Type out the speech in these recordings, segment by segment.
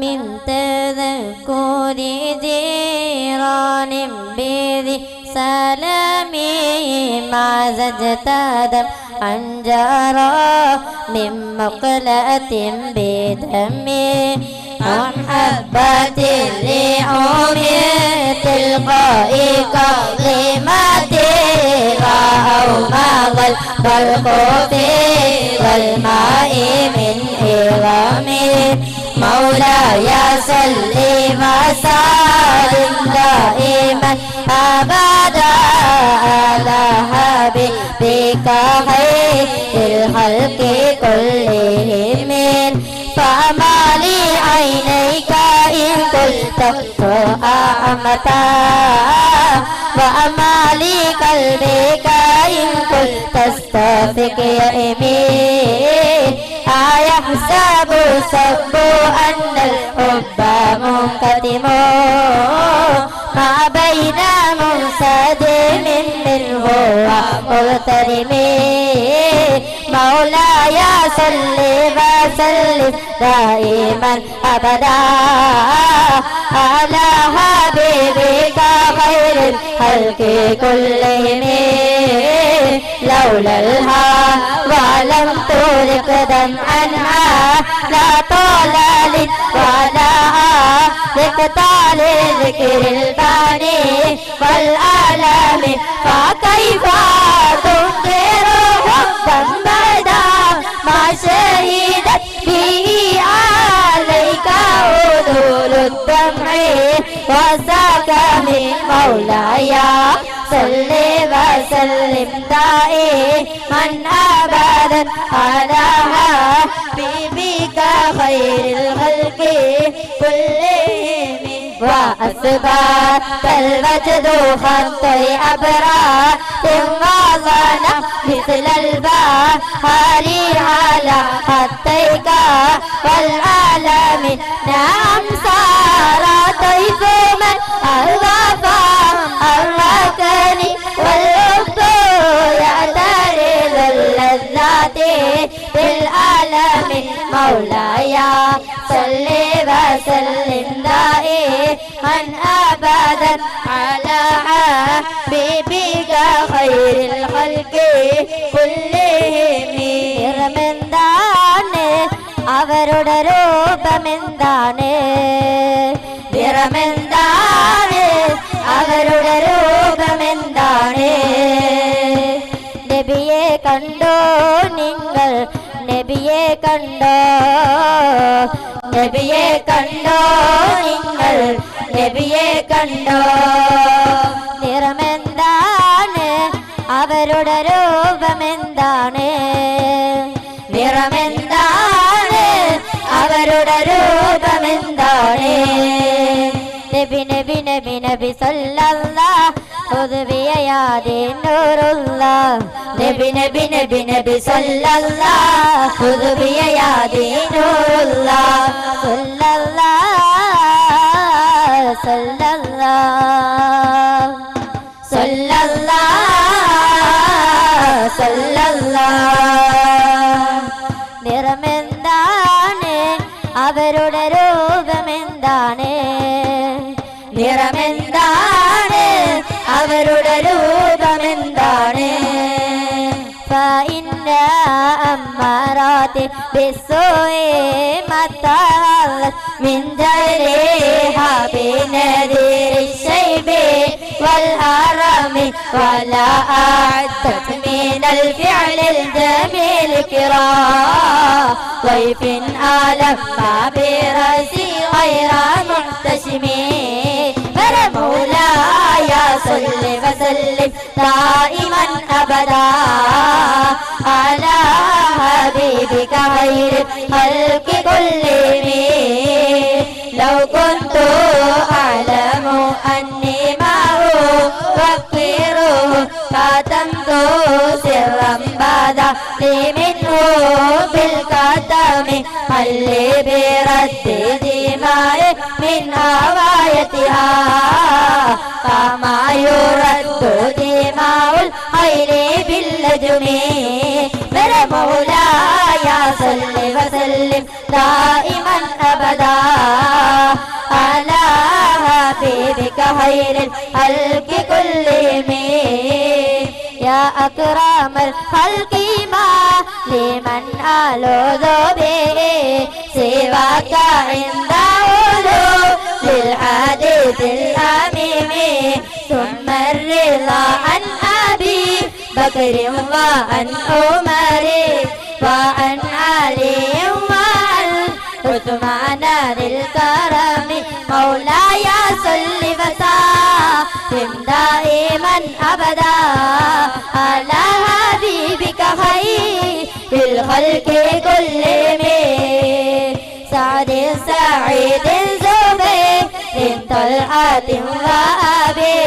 فمن تذكر جيران بذي سلامي مع زجتاد عن جرى من مقلة بدمي محبة الرعوم تلقاء كظيمة رأوا ما غلب الخوف والماء من مولاي صل وسلم دائما أبدا على حبيبك خير الخلق كلهم فما لي عينيك إن قلت أعمتا وأما لي قلبك إن قلت استفق يا إمين أيحسب سب أن الحب منكتم ما بين منسدم منه ومغترم مولاي صل وسلم دائما أبدا على حبيبك خير الخلق كلهم لولا الهوى لم ترك دمعا لا طلال ولا لقتال ذكر الباني والآلام فكيف تنكر حبا بعد ما شهدت وساك من مولاي. صل وسلم دائما ابدا على حبيبك خير الخلق. كلهم وأثبات خطي أبرار. وظن مثل البحر على خطيك. والعالم نعم صار أركني والحب يعترض اللذات بالعالم مولاي صل وسلم دائما أبدا على حبيبك خير الخلق كلهم നിറമെന്താണ് അവരുടെ രൂപമെന്താണ് നിറമെന്താണ് അവരുടെ രോഗമെന്താണ് നബിയെ കണ്ടോ നിങ്ങൾ? നബിയെ കണ്ടോ? നബിയെ കണ്ടോ നിങ്ങൾ? നബിയെ കണ്ടോ? നിറമെന്താണ്? അവരുടെ രൂപമെന്താണ്? നിറമെന്താണ്? അവരുടെ രൂപമെന്താണ്? നബി നബി നബി നബി സല്ലാഹുദിയാദിനൂറുള്ള നബി നബി നബി നബി സല്ലാഹുദിയാദിനൂറുള്ള സല്ലല്ലാ സല്ലല്ലാ. സല്ലല്ലാ സല്ലല്ലാ. നിറമെന്താണ്? അവരുടെ രൂപമെന്താണ്? നിറമെന്താണ് അവരുടെ രൂപമെന്താണ് فإن أمارات بالسوء متعلق من جريها بنذير الشيب والهرم ولا أعدت من الفعل الجميل كرام ضيف ألم برأسي غير محتشم وسلم دائما أبدا على حبيبك خير الخلق كلهم لو كنت أعلم أني معه وفره كتمت سرا بعد لي منه بالكتم هل لي بنوايتها فما يرد دماء الخير باللجم من مولاي صل وسلم دائما أبدا على حبيبك خير الخلق كلهم أكرم الخلق ما لمن ألوذ به سواك عند علو للحديث الأميم ثم الرضا عن أبي بكر وعن عمر وعن علي وعن عثمان ذي الكرم مولاي صل وسلم دائما أبدا. على حبيبك خير الخلق كلهم سعد سعيد زبير طلحة وأبي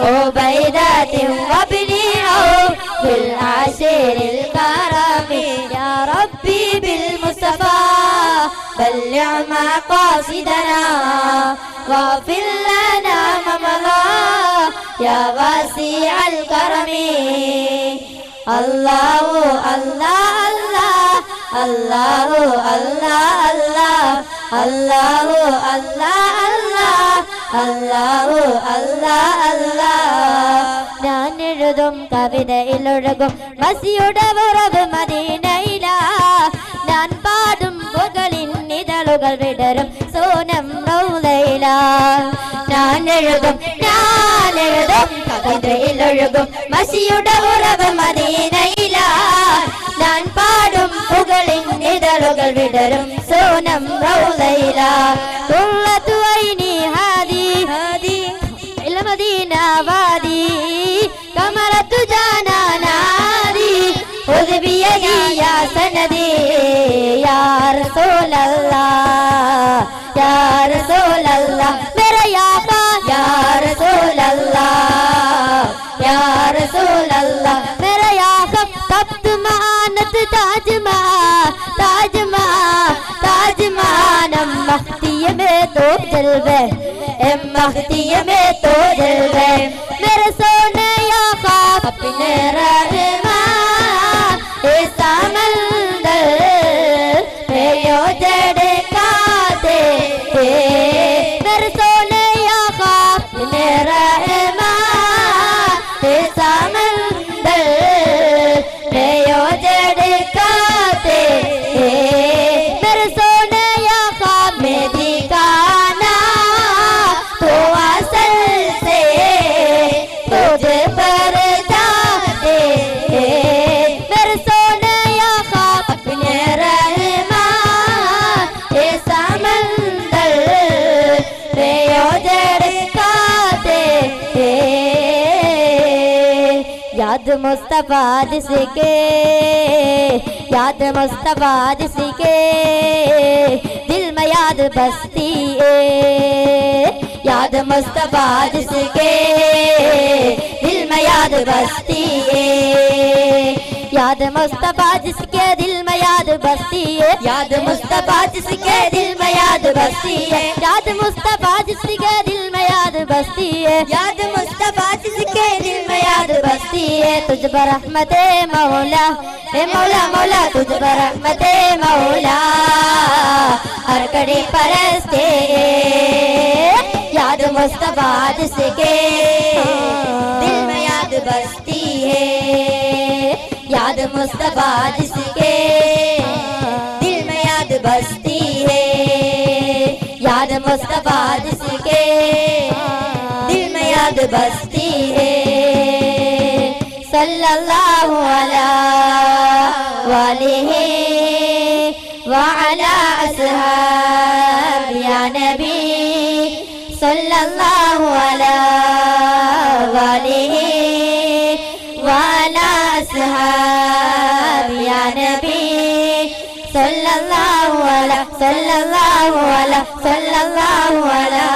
عبيدة وابن عوف بالعشير الكرم. يا ربي بالمصطفى. بلغ مقاصدنا واغفر لنا ما مضى يا واسع الكرم الله الله الله الله الله الله الله الله അല്ലാഹു അല്ലാ അല്ലാ ഞാൻ എഴുതും കവിതയിലൊഴുകും മസിയുടെ ഉറവ് മദീനയില കണ്ണുകൾ വിടരും സോനം റൗലയില ഞാൻ എഴുതും ഞാൻ എഴുതും കവിതയിൽ ഒഴുകും മസിയുടെ ഉറവ് മദീനയില. ഞാൻ പാടും പുകളിൻ നിഴലുകൾ വിടരും സോനം റൗലയില തുള്ളത്തു ഐനി ഹാദി ഹാദി മദീനവാദി കമറത്തു ജാനാനാദി ഉദ്ബിയ സനദി യാ റസൂലല്ലാഹ് रसूल अल्लाह मेरे आका या रसूल अल्लाह या रसूल अल्लाह मेरे आका तब तुम आनत ताज मा ताज मा ताज मा नम मख्तिये में तो जलवे एम मख्तिये में तो जलवे मेरे सोने या खाब अपने रहमा इस समंदर पे यो जड़े का que याद मुस्तफा जिसके याद मुस्तफा जिसके दिल में याद बसती है याद मुस्तफा जिसके दिल में याद बसती है याद मुस्तफा जिसके दिल में याद बसती है याद मुस्तफा जिसके दिल में याद बसती है याद मुस्तफा जिसके दिल में याद बसती है। याद मुस्तफ़ा जिसके दिल में याद बसती है। तुझ पर रहमत मौला। हे मौला मौला तुझ पर रहमत मौला। हर कड़ी परस्ते याद मुस्तफ़ा जिसके दिल में याद बसती है। याद मुस्तफ़ा जिसके दिल में याद बसती है। याद मुस्तफ़ा محمد بستی ہے صلی اللہ علیہ وآلہ وعلى أصحاب يا نبي صلى الله على وآله وعلى أصحاب يا نبي صلى الله على صلى الله على صلى الله على